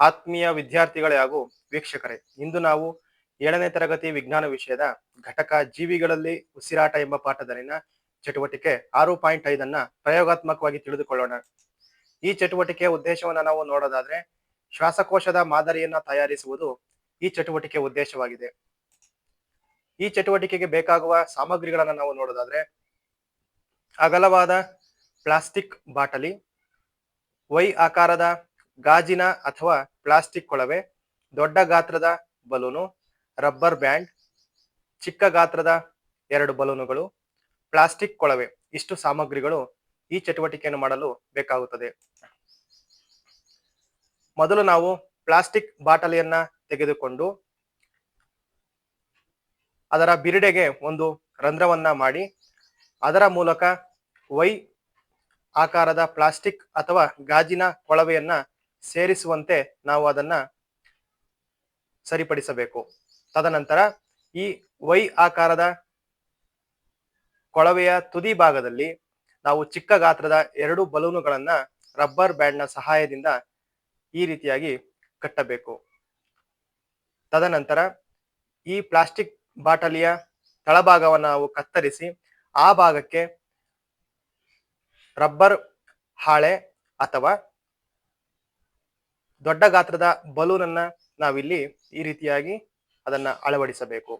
ಆತ್ಮೀಯ ವಿದ್ಯಾರ್ಥಿಗಳೇ ಹಾಗೂ ವೀಕ್ಷಕರೇ, ಇಂದು ನಾವು ಏಳನೇ ತರಗತಿ ವಿಜ್ಞಾನ ವಿಷಯದ ಘಟಕ ಜೀವಿಗಳಲ್ಲಿ ಉಸಿರಾಟ ಎಂಬ ಪಾಠದಲ್ಲಿನ ಚಟುವಟಿಕೆ ಆರು ಪಾಯಿಂಟ್ ಐದನ್ನ ಪ್ರಯೋಗಾತ್ಮಕವಾಗಿ ತಿಳಿದುಕೊಳ್ಳೋಣ. ಈ ಚಟುವಟಿಕೆಯ ಉದ್ದೇಶವನ್ನು ನಾವು ನೋಡೋದಾದ್ರೆ, ಶ್ವಾಸಕೋಶದ ಮಾದರಿಯನ್ನ ತಯಾರಿಸುವುದು ಈ ಚಟುವಟಿಕೆಯ ಉದ್ದೇಶವಾಗಿದೆ. ಈ ಚಟುವಟಿಕೆಗೆ ಬೇಕಾಗುವ ಸಾಮಗ್ರಿಗಳನ್ನ ನಾವು ನೋಡೋದಾದ್ರೆ, ಅಗಲವಾದ ಪ್ಲಾಸ್ಟಿಕ್ ಬಾಟಲಿ, ವೈ ಆಕಾರದ ಗಾಜಿನ ಅಥವಾ ಪ್ಲಾಸ್ಟಿಕ್ ಕೊಳವೆ, ದೊಡ್ಡ ಗಾತ್ರದ ಬಲೂನು, ರಬ್ಬರ್ ಬ್ಯಾಂಡ್, ಚಿಕ್ಕ ಗಾತ್ರದ ಎರಡು ಬಲೂನುಗಳು, ಪ್ಲಾಸ್ಟಿಕ್ ಕೊಳವೆ, ಇಷ್ಟು ಸಾಮಗ್ರಿಗಳು ಈ ಚಟುವಟಿಕೆಯನ್ನು ಮಾಡಲು ಬೇಕಾಗುತ್ತದೆ. ಮೊದಲು ನಾವು ಪ್ಲಾಸ್ಟಿಕ್ ಬಾಟಲಿಯನ್ನ ತೆಗೆದುಕೊಂಡು ಅದರ ಬಿರುಡೆಗೆ ಒಂದು ರಂಧ್ರವನ್ನ ಮಾಡಿ, ಅದರ ಮೂಲಕ ವೈ ಆಕಾರದ ಪ್ಲಾಸ್ಟಿಕ್ ಅಥವಾ ಗಾಜಿನ ಕೊಳವೆಯನ್ನ ಸೇರಿಸುವಂತೆ ನಾವು ಅದನ್ನ ಸರಿಪಡಿಸಬೇಕು. ತದನಂತರ ಈ ವೈ ಆಕಾರದ ಕೊಳವೆಯ ತುದಿ ಭಾಗದಲ್ಲಿ ನಾವು ಚಿಕ್ಕ ಗಾತ್ರದ ಎರಡು ಬಲೂನುಗಳನ್ನ ರಬ್ಬರ್ ಬ್ಯಾಂಡ್ನ ಸಹಾಯದಿಂದ ಈ ರೀತಿಯಾಗಿ ಕಟ್ಟಬೇಕು. ತದನಂತರ ಈ ಪ್ಲಾಸ್ಟಿಕ್ ಬಾಟಲಿಯ ತಳಭಾಗವನ್ನು ನಾವು ಕತ್ತರಿಸಿ ಆ ಭಾಗಕ್ಕೆ ರಬ್ಬರ್ ಹಾಳೆ ಅಥವಾ ದೊಡ್ಡ ಗಾತ್ರದ ಬಲೂನ್ ಅನ್ನ ನಾವಿಲ್ಲಿ ಈ ರೀತಿಯಾಗಿ ಅದನ್ನ ಅಳವಡಿಸಬೇಕು.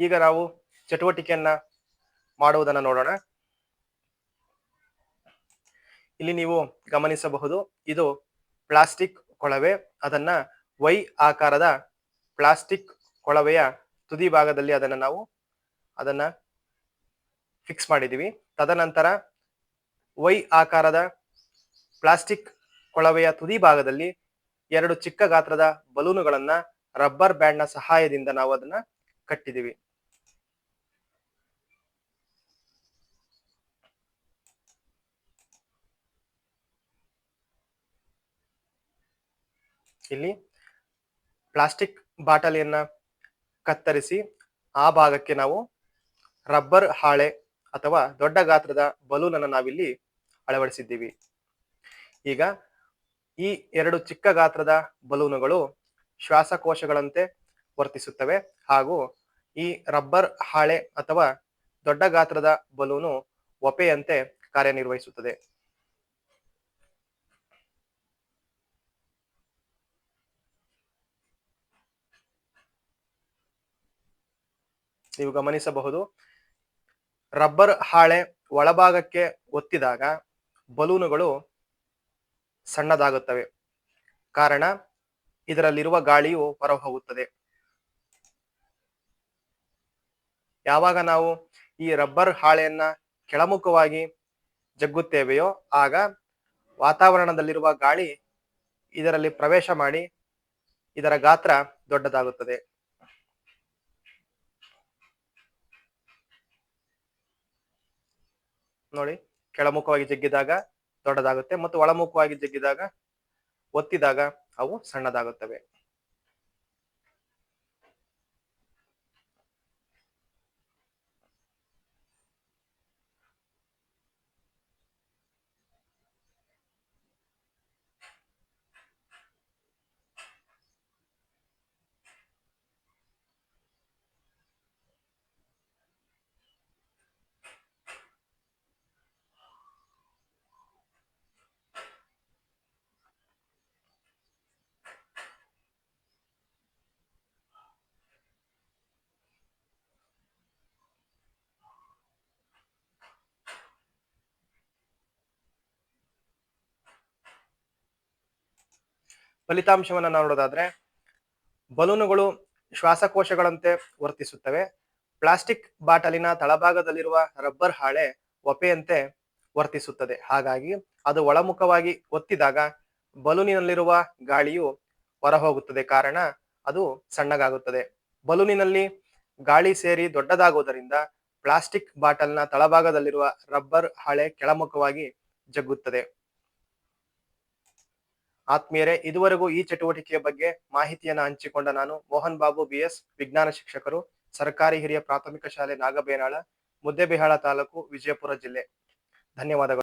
ಈಗ ನಾವು ಚಟುವಟಿಕೆಯನ್ನ ಮಾಡುವುದನ್ನ ನೋಡೋಣ. ಇಲ್ಲಿ ನೀವು ಗಮನಿಸಬಹುದು, ಇದು ಪ್ಲಾಸ್ಟಿಕ್ ಕೊಳವೆ, ಅದನ್ನ ವೈ ಆಕಾರದ ಪ್ಲಾಸ್ಟಿಕ್ ಕೊಳವೆಯ ತುದಿ ಭಾಗದಲ್ಲಿ ಅದನ್ನ ನಾವು ಅದನ್ನ ಫಿಕ್ಸ್ ಮಾಡಿದೀವಿ. ತದನಂತರ ವೈ ಆಕಾರದ ಪ್ಲಾಸ್ಟಿಕ್ ಕೊಳವೆಯ ತುದಿ ಭಾಗದಲ್ಲಿ ಎರಡು ಚಿಕ್ಕ ಗಾತ್ರದ ಬಲೂನುಗಳನ್ನ ರಬ್ಬರ್ ಬ್ಯಾಂಡ್ನ ಸಹಾಯದಿಂದ ನಾವು ಅದನ್ನ ಕಟ್ಟಿದೀವಿ ಇಲ್ಲಿ ಪ್ಲಾಸ್ಟಿಕ್ ಬಾಟಲಿಯನ್ನ ಕತ್ತರಿಸಿ ಆ ಭಾಗಕ್ಕೆ ನಾವು ರಬ್ಬರ್ ಹಾಳೆ ಅಥವಾ ದೊಡ್ಡ ಗಾತ್ರದ ಬಲೂನ್ ಅನ್ನು ನಾವಿಲ್ಲಿ ಅಳವಡಿಸಿದ್ದೀವಿ. ಈಗ ಈ ಎರಡು ಚಿಕ್ಕ ಗಾತ್ರದ ಬಲೂನುಗಳು ಶ್ವಾಸಕೋಶಗಳಂತೆ ವರ್ತಿಸುತ್ತವೆ ಹಾಗೂ ಈ ರಬ್ಬರ್ ಹಾಳೆ ಅಥವಾ ದೊಡ್ಡ ಗಾತ್ರದ ಬಲೂನು ಒಪೆಯಂತೆ ಕಾರ್ಯನಿರ್ವಹಿಸುತ್ತದೆ. ನೀವು ಗಮನಿಸಬಹುದು ರಬ್ಬರ್ ಹಾಳೆ ಒಳಭಾಗಕ್ಕೆ ಒತ್ತಿದಾಗ ಬಲೂನುಗಳು ಸಣ್ಣದಾಗುತ್ತವೆ. ಕಾರಣ, ಇದರಲ್ಲಿರುವ ಗಾಳಿಯು ಹೊರಹೋಗುತ್ತದೆ. ಯಾವಾಗ ನಾವು ಈ ರಬ್ಬರ್ ಹಾಳೆಯನ್ನ ಕೆಳಮುಖವಾಗಿ ಜಗ್ಗುತ್ತೇವೆಯೋ ಆಗ ವಾತಾವರಣದಲ್ಲಿರುವ ಗಾಳಿ ಇದರಲ್ಲಿ ಪ್ರವೇಶ ಮಾಡಿ ಇದರ ಗಾತ್ರ ದೊಡ್ಡದಾಗುತ್ತದೆ. ನೋಡಿ ಕೆಳಮುಖವಾಗಿ ಜಗ್ಗಿದಾಗ ದೊಡ್ಡದಾಗುತ್ತೆ ಮತ್ತು ಒಳಮುಖವಾಗಿ ಜಗ್ಗಿದಾಗ ಒತ್ತಿದಾಗ ಅವು ಸಣ್ಣದಾಗುತ್ತವೆ. ಫಲಿತಾಂಶವನ್ನ ನೋಡೋದಾದ್ರೆ ಬಲೂನುಗಳು ಶ್ವಾಸಕೋಶಗಳಂತೆ ವರ್ತಿಸುತ್ತವೆ. ಪ್ಲಾಸ್ಟಿಕ್ ಬಾಟಲಿನ ತಳಭಾಗದಲ್ಲಿರುವ ರಬ್ಬರ್ ಹಾಳೆ ಒಪೆಯಂತೆ ವರ್ತಿಸುತ್ತದೆ. ಹಾಗಾಗಿ ಅದು ಒಳಮುಖವಾಗಿ ಒತ್ತಿದಾಗ ಬಲೂನಿನಲ್ಲಿರುವ ಗಾಳಿಯು ಹೊರಹೋಗುತ್ತದೆ. ಕಾರಣ ಅದು ಸಣ್ಣಗಾಗುತ್ತದೆ. ಬಲೂನಿನಲ್ಲಿ ಗಾಳಿ ಸೇರಿ ದೊಡ್ಡದಾಗುವುದರಿಂದ ಪ್ಲಾಸ್ಟಿಕ್ ಬಾಟಲ್ನ ತಳಭಾಗದಲ್ಲಿರುವ ರಬ್ಬರ್ ಹಾಳೆ ಕೆಳಮುಖವಾಗಿ ಜಗ್ಗುತ್ತದೆ. ಆತ್ಮೀಯರೇ, ಇದುವರೆಗೂ ಈ ಚಟುವಟಿಕೆಯ ಬಗ್ಗೆ ಮಾಹಿತಿಯನ್ನು ಹಂಚಿಕೊಂಡ ನಾನು ಮೋಹನ್ ಬಾಬು ಬಿ ಎಸ್ ವಿಜ್ಞಾನ ಶಿಕ್ಷಕರು, ಸರ್ಕಾರಿ ಹಿರಿಯ ಪ್ರಾಥಮಿಕ ಶಾಲೆ ನಾಗಬೇನಾಳ, ಮುದ್ದೆಬಿಹಾಳ ತಾಲೂಕು ವಿಜಯಪುರ ಜಿಲ್ಲೆ. ಧನ್ಯವಾದಗಳು.